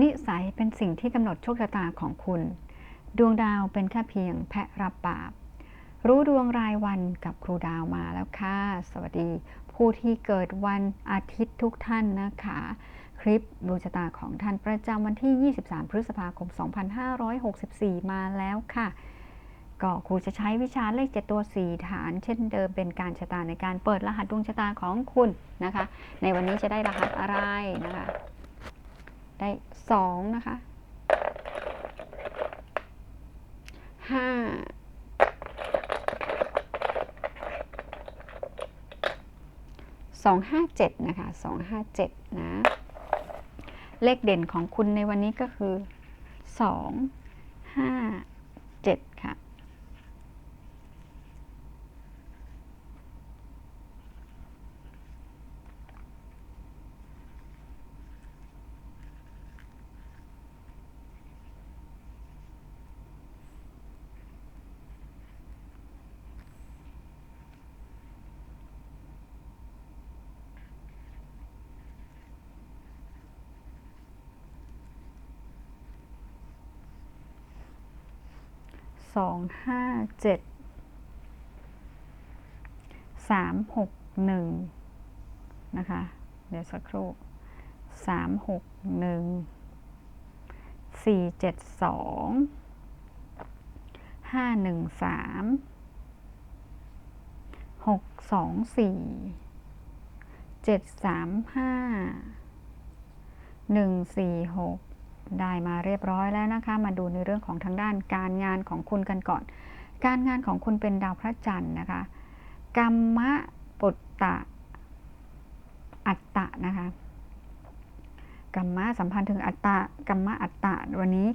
นิสัยเป็นสิ่งที่กำหนดโชคชะตาของคุณ ดวงดาวเป็นแค่เพียงแพะรับบาป รู้ดวงรายวันกับครูดาวมาแล้วค่ะ สวัสดี ผู้ที่เกิดวันอาทิตย์ทุกท่านนะคะ คลิปดวงชะตาของท่านประจำวันที่ 23 พฤษภาคม 2564 มาแล้วค่ะก็ครูจะใช้วิชาเลข7ตัว4ฐาน เช่นเดิมเป็นการชะตาในการเปิดรหัสดวงชะตาของคุณนะคะ ในวันนี้จะได้รหัสอะไรนะคะ ได้สองนะคะห้าสองห้าเจ็ดนะคะสองห้าเจ็ดนะ เลขเด่นของคุณในวันนี้ก็คือสองห้าเจ็ดค่ะ สองห้าเจ็ดสามหกหนึ่งนะคะ เดี๋ยวสักครู่สามหกหนึ่งสี่เจ็ดสองห้าหนึ่งสามหกสองสี่เจ็ดสามห้าหนึ่งสี่หก ได้มาเรียบร้อยแล้วนะคะ มาดูในเรื่องของทางด้านการงานของคุณกันก่อน การงานของคุณเป็นดาวพระจันทร์นะคะ กรรมะปุตตะ อัตตะนะคะ กรรมะสัมพันธ์ถึงอัตตะ กรรมะอัตตะ วันนี้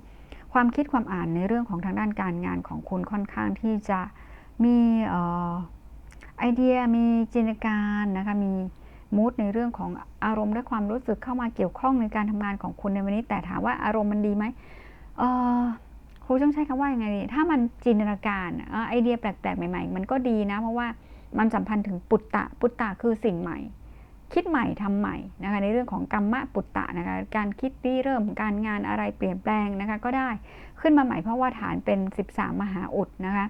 ความคิดความอ่านในเรื่องของทางด้านการงานของคุณค่อนข้างที่จะมีออไอเดีย มีจินตนาการนะคะ มี มูดในเรื่องของอารมณ์และความรู้สึกเข้ามาเกี่ยวข้องในการทำงานของคุณในวันนี้ แต่ถามว่าอารมณ์มันดีไหมเออครูต้องใช้คำว่ายังไงดีถ้ามันจินตนาการไอเดียแปลกๆ ใหม่ ๆ มันก็ดีนะ เพราะว่ามันสัมพันธ์ถึงปุตตะ ปุตตะคือสิ่งใหม่ คิดใหม่ทำใหม่นะคะในเรื่องของกรรมะปุตตะนะคะการคิดรีเริ่มการงานอะไรเปลี่ยนแปลงนะคะก็ได้ขึ้นมาใหม่เพราะว่าฐานเป็น 13 มหาอุดนะคะ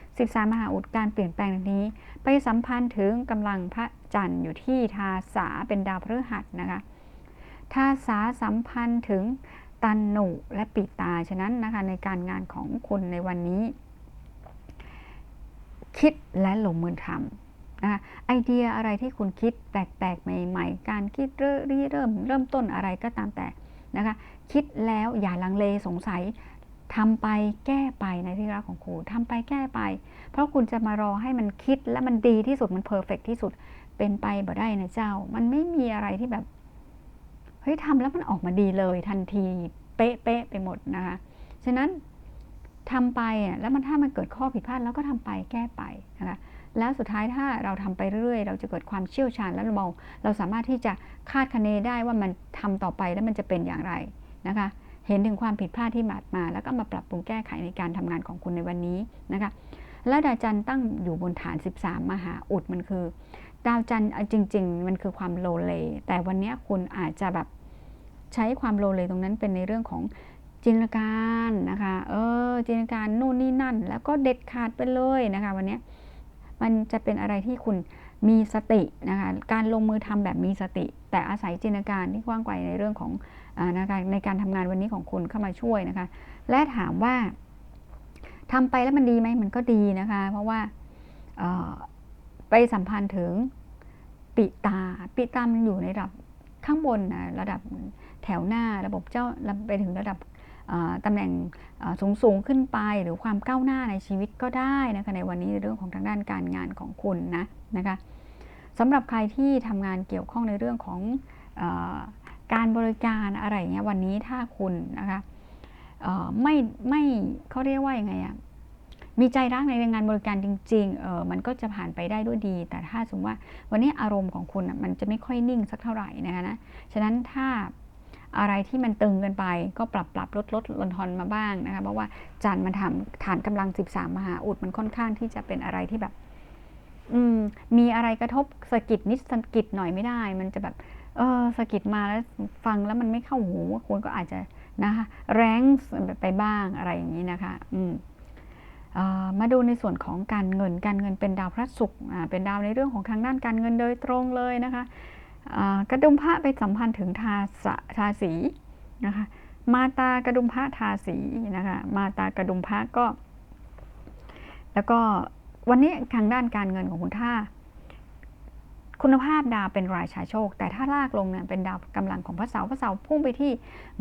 13 มหาอุดการเปลี่ยนแปลงนี้ ไปสัมพันธ์ถึงกำลังพระ จันทร์อยู่ที่ทาสาเป็นดาวพฤหัสนะคะทาสาสัมพันธ์ถึงตันหนุและปิตา ฉะนั้นนะคะในการงานของคุณในวันนี้ คิดและลงมือทำนะคะไอเดียอะไรที่คุณคิดแปลกๆใหม่ ๆ การคิดเริ่มเริ่มต้นอะไรก็ตามแต่นะคะคิดแล้วอย่าลังเลสงสัย ทำไปแก้ไปในที่รักของครูทำไปแก้ไป เพราะคุณจะมารอให้มันคิดและมันดีที่สุดมันเพอร์เฟกที่สุดเป็นไปบ่ได้นะเจ้า มันไม่มีอะไรที่แบบเฮ้ยทำแล้วมันออกมาดีเลยทันทีเป๊ะเป๊ะไปหมดนะคะฉะนั้นทำไปอะแล้วมันถ้ามันเกิดข้อผิดพลาดแล้วก็ทำไปแก้ไปนะคะแล้วสุดท้ายถ้าเราทำไปเรื่อยๆ เราจะเกิดความเชี่ยวชาญและเราเราสามารถที่จะคาดคะเนได้ว่ามันทำต่อไปแล้วมันจะเป็นอย่างไรนะคะ เห็นถึงความผิดพลาดที่มาดมา แล้วก็มาปรับปรุงแก้ไขในการทำงานของคุณในวันนี้นะคะแล้วดาวจันทร์ตั้งอยู่บนฐาน 13 มหาอุดมันคือ ดาวจันทร์จริง ๆ มันคือความโลเล แต่วันนี้คุณอาจจะแบบใช้ความโลเลตรงนั้นเป็นในเรื่องของจินตนาการนะคะ เออ จินตนาการนู่นนี่นั่น แล้วก็เด็ดขาดไปเลยนะคะ วันนี้มันจะเป็นอะไรที่คุณ มีสตินะคะการลงมือทำแบบมีสติ แต่อาศัยจินตนาการที่กว้างไกลในเรื่องของนะคะในการทำงานวันนี้ของคุณเข้ามาช่วยนะคะ และถามว่าทำไปแล้วมันดีไหมมันก็ดีนะคะ เพราะว่าไปสัมพันธ์ถึงปิตาปิตามันอยู่ในระดับข้างบนนะระดับแถวหน้าระบบเจ้าไปถึงระดับ ตำแหน่งสูงสูงขึ้นไป หรือความก้าวหน้าในชีวิตก็ได้นะคะในวันนี้ในเรื่องของทางด้านการงานของคุณนะนะคะสำหรับใครที่ทำงานเกี่ยวข้องในเรื่องของอการบริการอะไรเงี้ยวันนี้ถ้าคุณนะคะไม่ไม่เขาเรียกว่ายังไงอะมีใจรักในงานบริการจริงๆเออมันก็จะผ่านไปได้ด้วยดี แต่ถ้าสมมติว่าวันนี้อารมณ์ของคุณมันจะไม่ค่อยนิ่งสักเท่าไหร่นะคะนะฉะนั้นถ้า อะไรที่มันตึงกันไป ก็ปรับปรับลดลดลนทอนมาบ้างนะคะเพราะว่าจันมันทำฐานกำลัง 13 มหาอุดมันค่อนข้างที่จะเป็นอะไรที่แบบ อืม มีอะไรกระทบสกิดนิดสกิดหน่อยไม่ได้ มันจะแบบ เออสะกิดมาแล้วฟังแล้วมันไม่เข้าหูคุณก็อาจจะนะคะแรงไปบ้างอะไรอย่างนี้นะคะ อืมมาดูในส่วนของการเงิน การเงินเป็นดาวพระศุกร์เป็นดาวในเรื่องของทางด้านการเงินโดยตรงเลยนะคะ กระดุมพระไปสัมพันธ์ถึงทาสทาสีนะคะมาตากระดุมพระทาสีนะคะมาตากระดุมพระก็ แล้วก็วันนี้ทางด้านการเงินของคุณท่าคุณภาพดาวเป็นราชาโชค แต่ถ้าลากลงเนี่ยเป็นดาวกำลังของพระเสาร์พระเสาร์พุ่งไปที่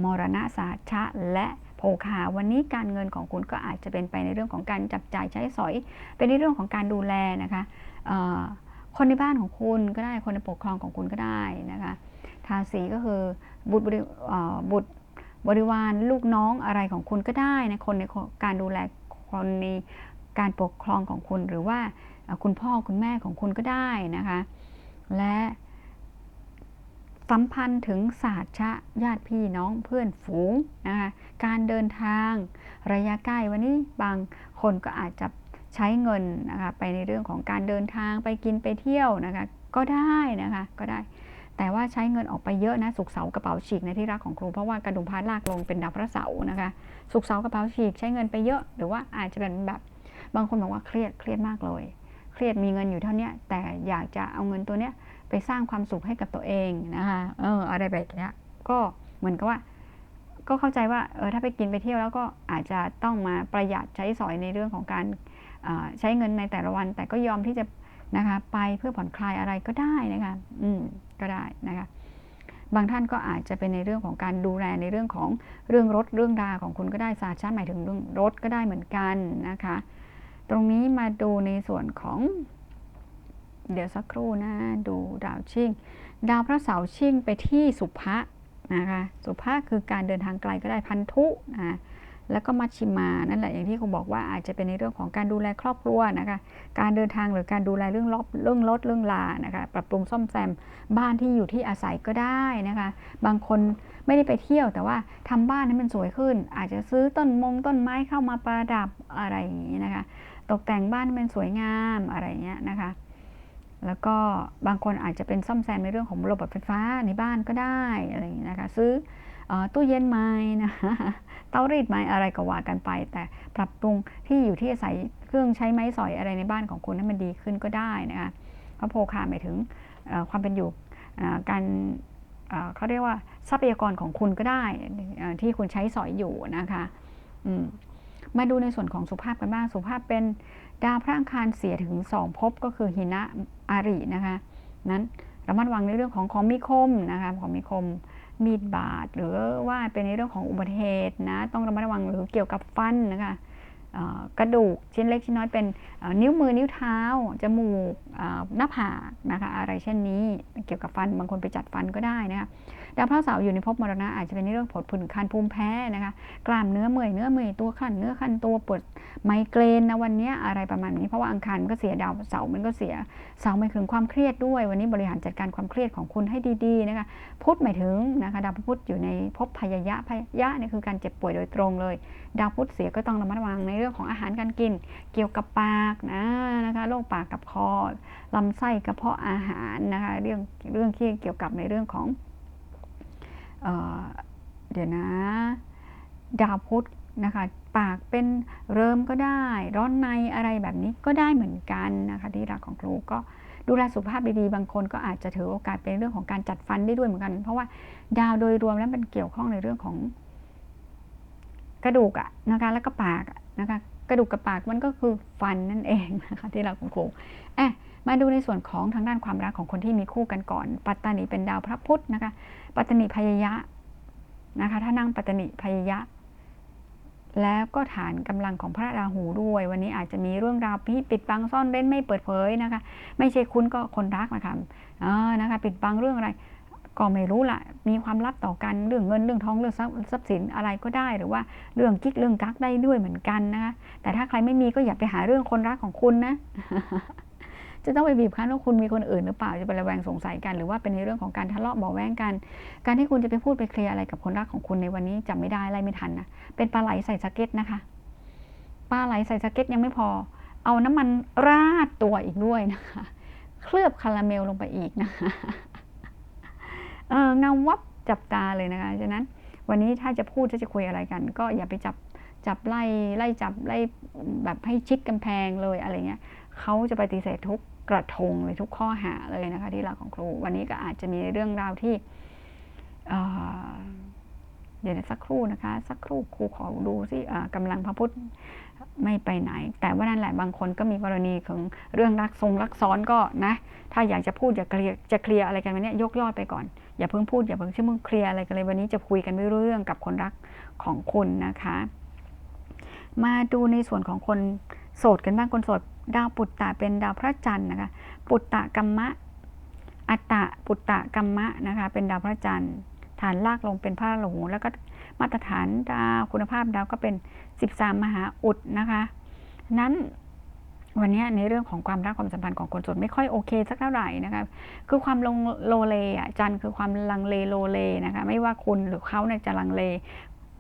มรณะสาชะและโภคาวันนี้การเงินของคุณก็อาจจะเป็นไปในเรื่องของการจับจ่ายใช้สอย เป็นในเรื่องของการดูแลนะคะ คนในบ้านของคุณก็ได้คนในปกครองของคุณก็ได้นะคะทาสีก็คือบุตรบุตรบริวารลูกน้องอะไรของคุณก็ได้นะคนในการดูแลคนในการปกครองของคุณหรือว่าคุณพ่อคุณแม่ของคุณก็ได้นะคะ และสัมพันธ์ถึงศาสชะญาติพี่น้องเพื่อนฝูงนะคะการเดินทางระยะใกล้วันนี้บางคนก็อาจจะ ใช้เงินนะคะไปในเรื่องของการเดินทางไปกินไปเที่ยวนะคะก็ได้นะคะก็ได้ แต่ว่าใช้เงินออกไปเยอะนะสุกเสากระเป๋าฉีกในที่รักของครูเพราะว่ากระดุมพัดลากลงเป็นดาวพระเสาร์นะคะสุกเสากระเป๋าฉีกใช้เงินไปเยอะ หรือว่าอาจจะเป็นแบบบางคนบอกว่าเครียดเครียดมากเลย เครียดมีเงินอยู่เท่านี้แต่อยากจะเอาเงินตัวเนี้ยไปสร้างความสุขให้กับตัวเองนะคะเอออะไรแบบนี้ก็เหมือนกับว่าก็เข้าใจว่าเออถ้าไปกินไปเที่ยวแล้วก็อาจจะต้องมาประหยัดใช้สอยในเรื่องของการ ใช้เงินในแต่ละวัน แต่ก็ยอมที่จะนะคะไปเพื่อผ่อนคลายอะไรก็ได้นะคะอืมก็ได้นะคะบางท่านก็อาจจะเป็นในเรื่องของการดูแลในเรื่องของเรื่องรถเรื่องราของคุณก็ได้ศาสตร์ชาติหมายถึงเรื่องรถก็ได้เหมือนกันนะคะ ตรงนี้มาดูในส่วนของ เดี๋ยวสักครู่นะดูดาวชิ่ง ดาวพระเสาร์ชิ่งไปที่สุภะนะคะ สุภะคือการเดินทางไกลก็ได้พันธุนะ แล้วก็มัชชิมานั่นแหละอย่างที่เขาบอกว่าอาจจะเป็นในเรื่องของการดูแลครอบครัวนะคะการเดินทางหรือการดูแลเรื่องรอบเรื่องรถเรื่องลานะคะปรับปรุงซ่อมแซมบ้านที่อยู่ที่อาศัยก็ได้นะคะบางคนไม่ได้ไปเที่ยวแต่ว่าทำบ้านให้มันสวยขึ้น อาจจะซื้อต้นมงต้นไม้เข้ามาประดับอะไรอย่างนี้นะคะตกแต่งบ้านให้มันสวยงามอะไรเงี้ยนะคะแล้วก็บางคนอาจจะเป็นซ่อมแซมในเรื่องของระบบไฟฟ้าในบ้านก็ได้อะไรอย่างนี้นะคะซื้อ ตู้เย็นไม้นะคะเตารีดไม้อะไรก็ว่ากันไป แต่ปรับปรุงที่อยู่ที่อาศัยเครื่องใช้ไม้สอยอะไรในบ้านของคุณให้มันดีขึ้นก็ได้นะคะเพราะโพคาหมายถึงความเป็นอยู่การเขาเรียกว่าทรัพยากรของคุณก็ได้ที่คุณใช้สอยอยู่นะคะมาดูในส่วนของสุภาพกันบ้างสุภาพเป็นดาวพระอังคารเสียถึงสองภพก็คือหินะอารินะคะนั้นระมัดระวังในเรื่องของของมีคมนะคะของมีคม มีดบาดหรือว่าเป็นในเรื่องของอุบัติเหตุนะต้องระมัดระวังหรือเกี่ยวกับฟันนะคะกระดูกชิ้นเล็กชิ้นน้อยเป็นนิ้วมือนิ้วเท้า จมูกหน้าผากนะคะอะไรเช่นนี้เกี่ยวกับฟันบางคนไปจัดฟันก็ได้นะคะดาวพระเสาร์อยู่ในภพมรณะอาจจะเป็นในเรื่องผดผื่นคันภูมิแพ้นะคะกล้ามเนื้อเมื่อยเนื้อเมื่อยตัวขันเนื้อขันตัวปวด ไมเกรนนะวันนี้อะไรประมาณนี้ เพราะว่าอังคารมันก็เสียดาวเสาร์มันก็เสียเสาร์หมายถึงความเครียดด้วย วันนี้บริหารจัดการความเครียดของคุณให้ดีๆนะคะพุธหมายถึงนะคะดาวพุธอยู่ในภพพยายะพยะนี่คือการเจ็บป่วยโดยตรงเลย ดาวพุธเสียก็ต้องระมัดระวังในเรื่องของอาหารการกิน เกี่ยวกับปากนะนะคะโรคปากกับคอลำไส้กระเพาะอาหารนะคะเรื่องเรื่องที่เกี่ยวกับในเรื่องของเดี๋ยวนะ ดาวพุธ นะคะปากเป็นเริมก็ได้ ร้อนในอะไรแบบนี้ก็ได้เหมือนกันนะคะที่รักของครูก็ดูแลสุขภาพดีๆ บางคนก็อาจจะถือโอกาสเป็นเรื่องของการจัดฟันได้ด้วยเหมือนกัน เพราะว่าดาวโดยรวมแล้วมันเกี่ยวข้องในเรื่องของกระดูกอะนะคะแล้วก็ปากนะคะกระดูกกับปากมันก็คือฟันนั่นเองนะคะที่เราของครูแอะมาดูในส่วนของทางด้านความรักของคนที่มีคู่กันก่อน ปัตตานีเป็นดาวพระพุธนะคะ ปัตตานีพยยะนะคะ ถ้านั่งปัตตานีพยยะ แล้วก็ฐานกำลังของพระราหูด้วย วันนี้อาจจะมีเรื่องราวที่ปิดบังซ่อนเร้นไม่เปิดเผยนะคะ ไม่ใช่คุณก็คนรักนะคะอ่านะคะปิดบังเรื่องอะไรก็ไม่รู้ละมีความลับต่อกันเรื่องเงินเรื่องทองเรื่องทรัพย์สินอะไรก็ได้ หรือว่าเรื่องกิ๊กเรื่องกักได้ด้วยเหมือนกันนะคะแต่ถ้าใครไม่มีก็อย่าไปหาเรื่องคนรักของคุณนะ จะต้องไปบีบคั้นว่าคุณมีคนอื่นหรือเปล่าจะไประแวงสงสัยกันหรือว่าเป็นในเรื่องของการทะเลาะเบาแวงกัน การที่คุณจะไปพูดไปเคลียร์อะไรกับคนรักของคุณในวันนี้จำไม่ได้อะไรไม่ทันนะเป็นปลาไหลใส่สเก็ตนะคะปลาไหลใส่สเก็ตยังไม่พอ เอาน้ำมันราดตัวอีกด้วยนะคะ เคลือบคาราเมลลงไปอีกนะคะเออเงาวับจับตาเลยนะคะฉะนั้นวันนี้ถ้าจะพูดถ้าจะคุยอะไรกัน ก็อย่าไปจับจับไล่ไล่จับไล่แบบให้ชิดกำแพงเลยอะไรเงี้ยเขาจะปฏิเสธทุก กระทงเลยทุกข้อหาเลยนะคะที่หลักของครู วันนี้ก็อาจจะมีเรื่องราวที่เเดี๋ยวสักครู่นะคะ สักครู่ครูขอดูสิอ่ากำลังพระพุทธไม่ไปไหน แต่ว่านั่นแหละบางคนก็มีกรณีของเรื่องรักทรงรักซ้อนก็นะ ถ้าอยากจะพูดอยากเคลียร์จะเคลียร์อะไรกันวันนี้ยกยอดไปก่อน อย่าเพิ่งพูดอย่าเพิ่งชื่อมึงเคลียร์อะไรกันเลยวันนี้จะคุยกันไม่รู้เรื่องกับคนรักของคุณนะคะ มาดูในส่วนของคนโสดกันบ้างคนโสด ดาวปุตตะเป็นดาวพระจันทร์นะคะปุตตะกัมมะ อัตตะปุตตะกัมมะนะคะเป็นดาวพระจันทร์ ฐานลากลงเป็นพระราหูแล้วก็มาตรฐานดาวคุณภาพดาวก็เป็น 13 มหาอุดนะคะนั้นวันนี้ในเรื่องของความรักความสัมพันธ์ของคนโสดไม่ค่อยโอเคสักเท่าไหร่นะคะคือความลงโลเลอะจันทร์คือความลังเลโลเลนะคะไม่ว่าคุณหรือเขาเนี่ยจะลังเล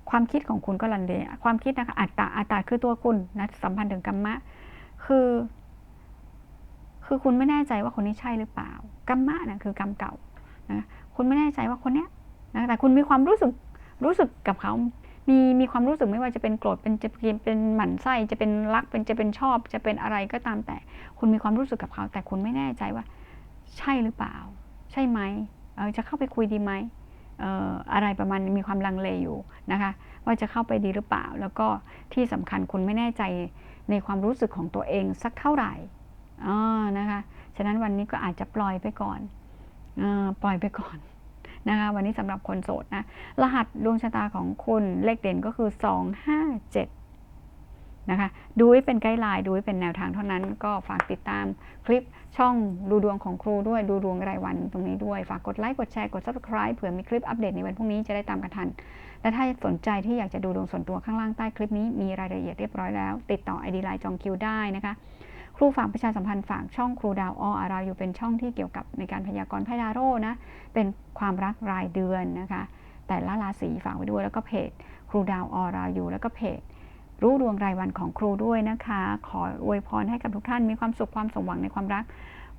ความคิดของคุณก็ลังเล ความคิดนะคะอัตตาอัตตาคือตัวคุณนะสัมพันธ์ถึงกรรมะ คือ คือคุณไม่แน่ใจว่าคนนี้ใช่หรือเปล่า กรรมะนะคือกรรมเก่านะคุณไม่แน่ใจว่าคนเนี้ยนะแต่คุณมีความรู้สึกรู้สึกกับเขา มีมีความรู้สึกไม่ว่าจะเป็นโกรธเป็นจะเป็นเป็นหมั่นไส้จะเป็นรักเป็นจะเป็นชอบ จะเป็นอะไรก็ตามแต่ คุณมีความรู้สึกกับเขา แต่คุณไม่แน่ใจว่า ใช่หรือเปล่า ใช่ไหมเออจะเข้าไปคุยดีไหม อะไรประมาณนี้มีความลังเลอยู่นะคะว่าจะเข้าไปดีหรือเปล่า แล้วก็ที่สำคัญคุณไม่แน่ใจในความรู้สึกของตัวเองสักเท่าไหร่อ่านะคะฉะนั้นวันนี้ก็อาจจะปล่อยไปก่อนอปล่อยไปก่อนนะคะวันนี้สำหรับคนโสดนะรหัสดวงชะตาของคุณเลขเด่นก็คือ 257 นะคะดูไว้เป็นไกด์ไลน์ดูไว้เป็นแนวทางเท่านั้น ก็ฝากติดตามคลิปช่องดูดวงของครูด้วยดูดวงรายวันตรงนี้ด้วย ฝากกดไลค์กดแชร์กด subscribe เผื่อมีคลิปอัปเดตในวันพรุ่งนี้จะได้ตามกันทัน และถ้าสนใจที่อยากจะดูดวงส่วนตัวข้างล่างใต้คลิปนี้มีรายละเอียดเรียบร้อยแล้ว ติดต่อ ID ไลน์จองคิวได้นะคะครูฝากประชาสัมพันธ์ฝากช่องครูดาวอออาราอยู่เป็นช่องที่เกี่ยวกับในการพยากรณ์ไพ่ดาโร่นะเป็นความรักรายเดือนนะคะแต่ละราศีฝากไว้ด้วยแล้วก็เพจ ครูดาวออราอยู่แล้วก็เพจ รู้ดวงรายวันของครูด้วยนะคะ ขออวยพรให้กับทุกท่านมีความสุขความสมหวังในความรัก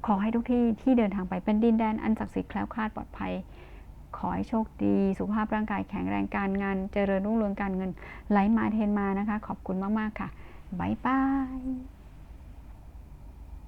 ขอให้ทุกที่ที่เดินทางไปเป็นดินแดนอันศักดิ์สิทธิ์แคล้วคลาดปลอดภัย ขอให้โชคดี สุขภาพร่างกายแข็งแรงการงาน เจริญรุ่งเรืองการเงินไหลมาเทนมานะคะ ขอบคุณมาก ๆ ค่ะบ๊ายบาย